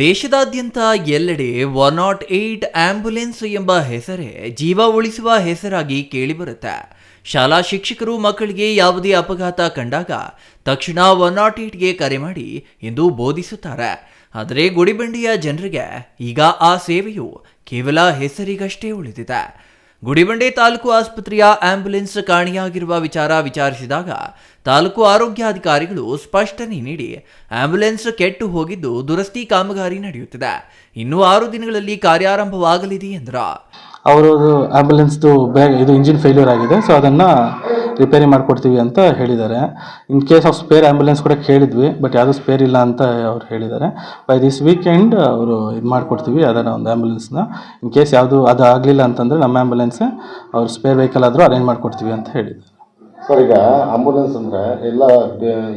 ದೇಶದಾದ್ಯಂತ ಎಲ್ಲೆಡೆ one not eight ambulance ಎಂಬ ಹೆಸರೇ ಜೀವ ಉಳಿಸುವ ಹೆಸರಾಗಿ ಕೇಳಿಬರುತ್ತೆ. ಶಾಲಾ ಶಿಕ್ಷಕರು ಮಕ್ಕಳಿಗೆ ಯಾವುದೇ ಅಪಘಾತ ಕಂಡಾಗ ತಕ್ಷಣ ಒನ್ ನಾಟ್ ಏಟ್ಗೆ ಕರೆ ಮಾಡಿ ಎಂದು ಬೋಧಿಸುತ್ತಾರೆ. ಆದರೆ ಗುಡಿಬಂಡಿಯ ಜನರಿಗೆ ಈಗ ಆ ಸೇವೆಯು ಕೇವಲ ಹೆಸರಿಗಷ್ಟೇ ಉಳಿದಿದೆ. ಗುಡಿಬಂಡೆ ತಾಲೂಕು ಆಸ್ಪತ್ರೆಯ ಆಂಬ್ಯುಲೆನ್ಸ್ ಕಾಣೆಯಾಗಿರುವ ವಿಚಾರ ವಿಚಾರಿಸಿದಾಗ ತಾಲೂಕು ಆರೋಗ್ಯಾಧಿಕಾರಿಗಳು ಸ್ಪಷ್ಟನೆ ನೀಡಿ ಆಂಬ್ಯುಲೆನ್ಸ್ ಕೆಟ್ಟು ಹೋಗಿದ್ದು ದುರಸ್ತಿ ಕಾಮಗಾರಿ ನಡೆಯುತ್ತಿದೆ. ಇನ್ನು ಆರು ದಿನಗಳಲ್ಲಿ ಕಾರ್ಯಾರಂಭವಾಗಲಿದೆ ಎಂದರು. ಅವರು ಆಂಬ್ಯುಲೆನ್ಸ್ ಬ್ಯಾಗ್ ಇದು ಇಂಜಿನ್ ಫೇಲ್ಯೂರ್ ಆಗಿದೆ. ಸೊ ಅದನ್ನು ರಿಪೇರಿ ಮಾಡಿಕೊಡ್ತೀವಿ ಅಂತ ಹೇಳಿದ್ದಾರೆ. In case of spare ambulance ಕೂಡ ಕೇಳಿದ್ವಿ ಬಟ್ ಯಾವುದೂ ಸ್ಪೇರ್ ಇಲ್ಲ ಅಂತ ಅವ್ರು ಹೇಳಿದ್ದಾರೆ. ಬೈ ದಿಸ್ ವೀಕೆಂಡ್ ಅವರು ಇದು ಮಾಡಿಕೊಡ್ತೀವಿ ಅದರ ಒಂದು ಆ್ಯಂಬುಲೆನ್ಸ್ನ ಇನ್ ಕೇಸ್ ಯಾವುದು ಅದು ಆಗಲಿಲ್ಲ ಅಂತಂದರೆ ನಮ್ಮ ಆ್ಯಂಬುಲೆನ್ಸೇ ಅವ್ರು ಸ್ಪೇರ್ ವೆಹಿಕಲ್ ಆದರೂ ಅರೇಂಜ್ ಮಾಡಿಕೊಡ್ತೀವಿ ಅಂತ ಹೇಳಿದ್ದಾರೆ. ಸರ್ ಈಗ ಆಂಬುಲೆನ್ಸ್ ಅಂದರೆ ಎಲ್ಲ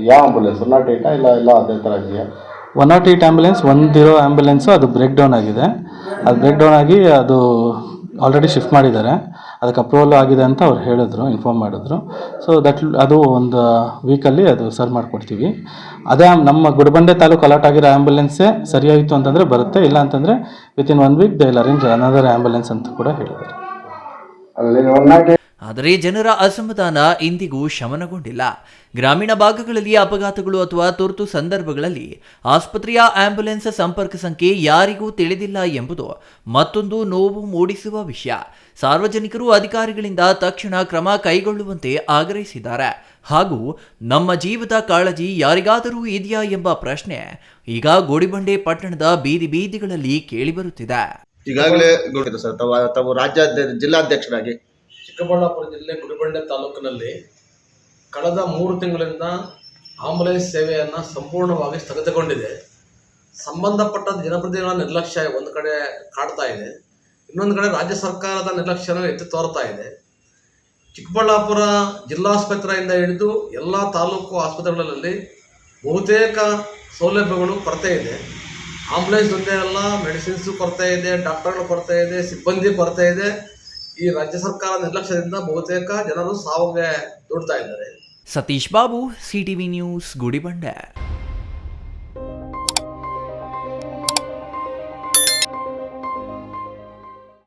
ಯಾವ ಆಂಬುಲೆನ್ಸ್ ಒನ್ ನಾಟ್ ಏಟಾ ಇಲ್ಲ ಎಲ್ಲ ಅದೇ ಥರ ಇದೆಯಾ ಒನ್ ನಾಟ್ ಏಟ್ ಆ್ಯಂಬುಲೆನ್ಸ್ ಒಂದಿರೋ ಆ್ಯಂಬುಲೆನ್ಸು ಅದು ಬ್ರೇಕ್ ಡೌನ್ ಆಗಿದೆ. ಅದು ಬ್ರೇಕ್ ಡೌನ್ ಆಗಿ ಅದು ಆಲ್ರೆಡಿ ಶಿಫ್ಟ್ ಮಾಡಿದ್ದಾರೆ. ಅದಕ್ಕೆ ಅಪ್ರೂವಲ್ ಆಗಿದೆ ಅಂತ ಅವ್ರು ಹೇಳಿದ್ರು ಇನ್ಫಾರ್ಮ್ ಮಾಡಿದ್ರು. ಸೊ ದಟ್ ಅದು ಒಂದು ವೀಕಲ್ಲಿ ಅದು ಸರ್ವ್ ಮಾಡಿಕೊಡ್ತೀವಿ. ಅದೇ ನಮ್ಮ ಗುಡಬಂಡೆ ತಾಲೂಕು ಅಲಾಟ್ ಆಗಿರೋ ಆ್ಯಂಬುಲೆನ್ಸೇ ಸರಿಯಾಯಿತು ಅಂತಂದರೆ ಬರುತ್ತೆ, ಇಲ್ಲ ಅಂತಂದರೆ within one week they arrange another ambulance ಅಂತ ಕೂಡ ಹೇಳಿದ್ದಾರೆ. ಆದರೆ ಜನರ ಅಸಮಾಧಾನ ಇಂದಿಗೂ ಶಮನಗೊಂಡಿಲ್ಲ. ಗ್ರಾಮೀಣ ಭಾಗಗಳಲ್ಲಿ ಅಪಘಾತಗಳು ಅಥವಾ ತುರ್ತು ಸಂದರ್ಭಗಳಲ್ಲಿ ಆಸ್ಪತ್ರೆಯ ಆಂಬ್ಯುಲೆನ್ಸ್ ಸಂಪರ್ಕ ಸಂಖ್ಯೆ ಯಾರಿಗೂ ತಿಳಿದಿಲ್ಲ ಎಂಬುದು ಮತ್ತೊಂದು ನೋವು ಮೂಡಿಸುವ ವಿಷಯ. ಸಾರ್ವಜನಿಕರು ಅಧಿಕಾರಿಗಳಿಂದ ತಕ್ಷಣ ಕ್ರಮ ಕೈಗೊಳ್ಳುವಂತೆ ಆಗ್ರಹಿಸಿದ್ದಾರೆ. ಹಾಗೂ ನಮ್ಮ ಜೀವದ ಕಾಳಜಿ ಯಾರಿಗಾದರೂ ಇದೆಯಾ ಎಂಬ ಪ್ರಶ್ನೆ ಈಗ ಗೋಡಿಬಂಡೆ ಪಟ್ಟಣದ ಬೀದಿ ಬೀದಿಗಳಲ್ಲಿ ಕೇಳಿಬರುತ್ತಿದೆ ಈಗಾಗಲೇ ಸರ್, ತಾವು ತಾವು ರಾಜ್ಯ ಜಿಲ್ಲಾಧ್ಯಕ್ಷರಾಗಿ ಚಿಕ್ಕಬಳ್ಳಾಪುರ ಜಿಲ್ಲೆ ಗುಡಿಬಂಡೆ ತಾಲೂಕಿನಲ್ಲಿ ಕಳೆದ ಮೂರು ತಿಂಗಳಿಂದ ಆಂಬುಲೆನ್ಸ್ ಸೇವೆಯನ್ನು ಸಂಪೂರ್ಣವಾಗಿ ಸ್ಥಗಿತಗೊಂಡಿದೆ. ಸಂಬಂಧಪಟ್ಟ ಜನಪ್ರತಿನಿಧಿಗಳ ನಿರ್ಲಕ್ಷ್ಯ ಒಂದು ಕಡೆ ಕಾಡ್ತಾ ಇದೆ. ಇನ್ನೊಂದು ಕಡೆ ರಾಜ್ಯ ಸರ್ಕಾರದ ನಿರ್ಲಕ್ಷ್ಯನ ಎತ್ತಿ ತೋರ್ತಾ ಇದೆ. ಚಿಕ್ಕಬಳ್ಳಾಪುರ ಜಿಲ್ಲಾಸ್ಪತ್ರೆಯಿಂದ ಹಿಡಿದು ಎಲ್ಲ ತಾಲೂಕು ಆಸ್ಪತ್ರೆಗಳಲ್ಲಿ ಬಹುತೇಕ ಸೌಲಭ್ಯಗಳು ಕೊರತೆ ಇದೆ. ಆಂಬುಲೆನ್ಸ್ ಒಂದೇ ಅಲ್ಲ, ಮೆಡಿಸಿನ್ಸು ಕೊರತೆ ಇದೆ, ಡಾಕ್ಟರ್ಗಳು ಕೊರತೆ ಇದೆ, ಸಿಬ್ಬಂದಿ ಕೊರತೆ ಇದೆ. ಈ ರಾಜ್ಯ ಸರ್ಕಾರ ನಿರ್ಲಕ್ಷ್ಯದಿಂದ ಬಹುತೇಕ ಜನರು ಸಾವಿಗೆ ದೂಡ್ತಾ ಇದ್ದಾರೆ. Satish Babu CTV news Gudibande.